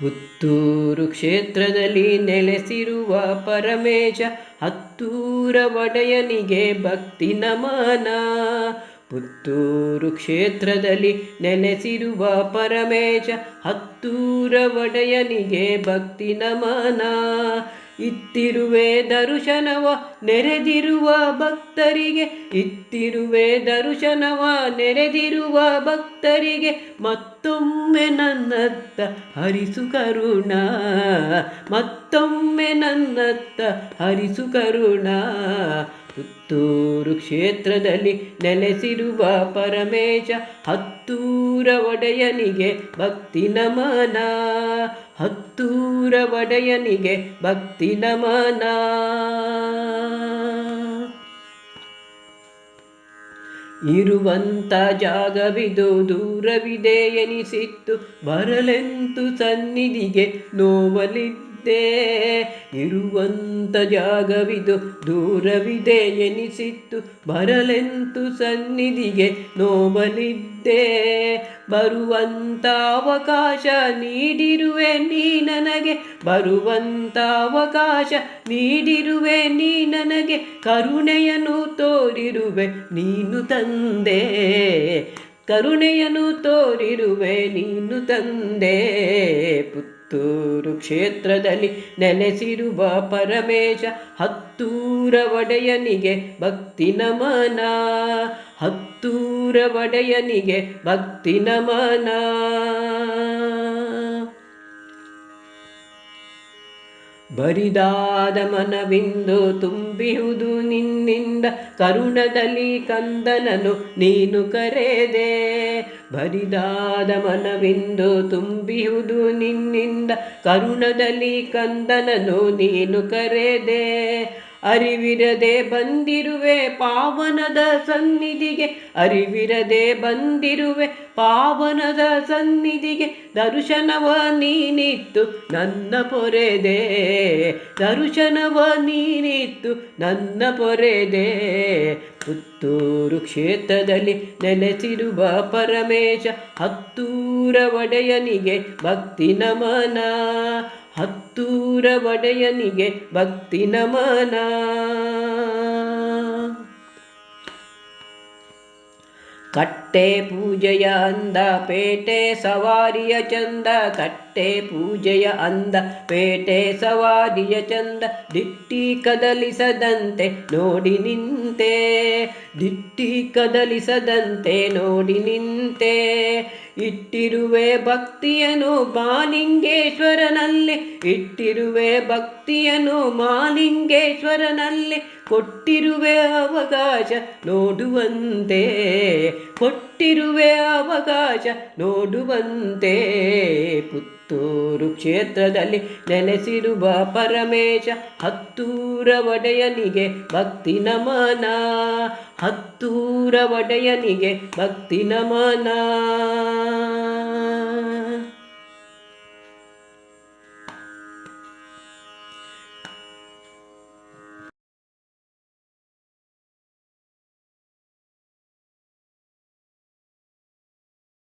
ಪುತ್ತೂರು ಕ್ಷೇತ್ರದಲ್ಲಿ ನೆಲೆಸಿರುವ ಪರಮೇಶ ಹತ್ತೂರ ಒಡೆಯನಿಗೆ ಭಕ್ತಿ ನಮನ. ಪುತ್ತೂರು ಕ್ಷೇತ್ರದಲ್ಲಿ ನೆಲೆಸಿರುವ ಪರಮೇಶ ಹತ್ತೂರ ಒಡೆಯನಿಗೆ ಭಕ್ತಿ ನಮನ. ಇತ್ತಿರುವೆ ದರ್ಶನವ, ನೆರೆದಿರುವ ಭಕ್ತರಿಗೆ. ಇತ್ತಿರುವೆ ದರ್ಶನವ, ನೆರೆದಿರುವ ಭಕ್ತರಿಗೆ. ಮತ್ತೊಮ್ಮೆ ನನ್ನತ್ತ ಹರಿಸು ಕರುಣ. ಮತ್ತೊಮ್ಮೆ ನನ್ನತ್ತ ಹರಿಸು ಕರುಣ. ಪುತ್ತೂರು ಕ್ಷೇತ್ರದಲ್ಲಿ ನೆಲೆಸಿರುವ ಪರಮೇಶ, ಹತ್ತೂರ ಒಡೆಯನಿಗೆ ಭಕ್ತಿ ನಮನ. ಹತ್ತೂರ ಒಡೆಯನಿಗೆ ಭಕ್ತಿ ನಮನ. ಇರುವಂತ ಜಾಗವಿದು ದೂರವಿದೆ ಎನಿಸಿತ್ತು ಬರಲೆಂತು ಸನ್ನಿಧಿಗೆ ನೋವಲಿದ್ದೆ. ಇರುವಂತ ಜಾಗವಿದು ದೂರವಿದೆ ಎನಿಸಿತ್ತು ಬರಲೆಂತು ಸನ್ನಿಧಿಗೆ ನೋಬಲಿದ್ದೆ ಬರುವಂತ ಅವಕಾಶ ನೀಡಿರುವೆ ನೀ ನನಗೆ, ಬರುವಂತ ಅವಕಾಶ ನೀಡಿರುವೆ ನೀ ನನಗೆ, ಕರುಣೆಯನ್ನು ತೋರಿರುವೆ ನೀನು ತಂದೆ. ಕರುಣೆಯನ್ನು ತೋರಿರುವೆ ನೀನು ತಂದೆ, ಪುತ್ತೂರು ಕ್ಷೇತ್ರದಲ್ಲಿ ನೆಲೆಸಿರುವ ಪರಮೇಶ ಹತ್ತೂರ ಒಡೆಯನಿಗೆ ಭಕ್ತಿ ನಮನ. ಹತ್ತೂರ ಒಡೆಯನಿಗೆ ಭಕ್ತಿ ನಮನ. ಬರಿದಾದ ಮನವಿಂದು ತುಂಬಿಹುದು ನಿನ್ನಿಂದ, ಕರುಣದಲ್ಲಿ ಕಂದನನು ನೀನು ಕರೆದೆ. ಬರಿದಾದ ಮನವಿಂದು ತುಂಬಿಹುದು ನಿನ್ನಿಂದ, ಕರುಣದಲ್ಲಿ ಕಂದನನು ನೀನು ಕರೆದೆ. ಅರಿವಿರದೆ ಬಂದಿರುವೆ ಪಾವನದ ಸನ್ನಿಧಿಗೆ. ಅರಿವಿರದೆ ಬಂದಿರುವೆ ಪಾವನದ ಸನ್ನಿಧಿಗೆ. ದರ್ಶನವ ನೀನಿತ್ತು ನನ್ನ ಪೊರೆದೆ. ದರ್ಶನವ ನೀನಿತ್ತು ನನ್ನ ಪೊರೆದೆ. ಪುತ್ತೂರು ಕ್ಷೇತ್ರದಲ್ಲಿ ನೆಲೆಸಿರುವ ಪರಮೇಶ ಹತ್ತೂರ ಒಡೆಯನಿಗೆ ಭಕ್ತಿ ನಮನ. ಹತ್ತೂರ ಒಡೆಯನಿಗೆ ಭಕ್ತಿ ನಮನ. ಕಟ್ಟೆ ಪೂಜೆಯ ಅಂದ ಪೇಟೆ ಸವಾರಿಯ ಚಂದ ಕಟ್ಟೆ ಪೂಜೆಯ ಅಂದ, ಪೇಟೆ ಸವಾದಿಯ ಚಂದ, ದಿಟ್ಟಿ ಕದಲಿಸದಂತೆ ನೋಡಿ ನಿಂತೆ, ದಿಟ್ಟಿ ಕದಲಿಸದಂತೆ ನೋಡಿ ನಿಂತೆ. ಇಟ್ಟಿರುವೆ ಭಕ್ತಿಯನು ಮಾಲಿಂಗೇಶ್ವರನಲ್ಲಿ, ಇಟ್ಟಿರುವೆ ಭಕ್ತಿಯನು ಮಾಲಿಂಗೇಶ್ವರನಲ್ಲಿ, ಕೊಟ್ಟಿರುವೆ ಅವಕಾಶ ನೋಡುವಂತೆ, ಕೊಟ್ಟಿರುವೆ ಅವಕಾಶ ನೋಡುವಂತೆ. ಪುತ್ತೂರು ಕ್ಷೇತ್ರದಲ್ಲಿ ನೆಲೆಸಿರುವ ಪರಮೇಶ ಹತ್ತೂರ ಒಡೆಯನಿಗೆ ಭಕ್ತಿ ನಮನ. ಹತ್ತೂರ ಒಡೆಯನಿಗೆ ಭಕ್ತಿ ನಮನ.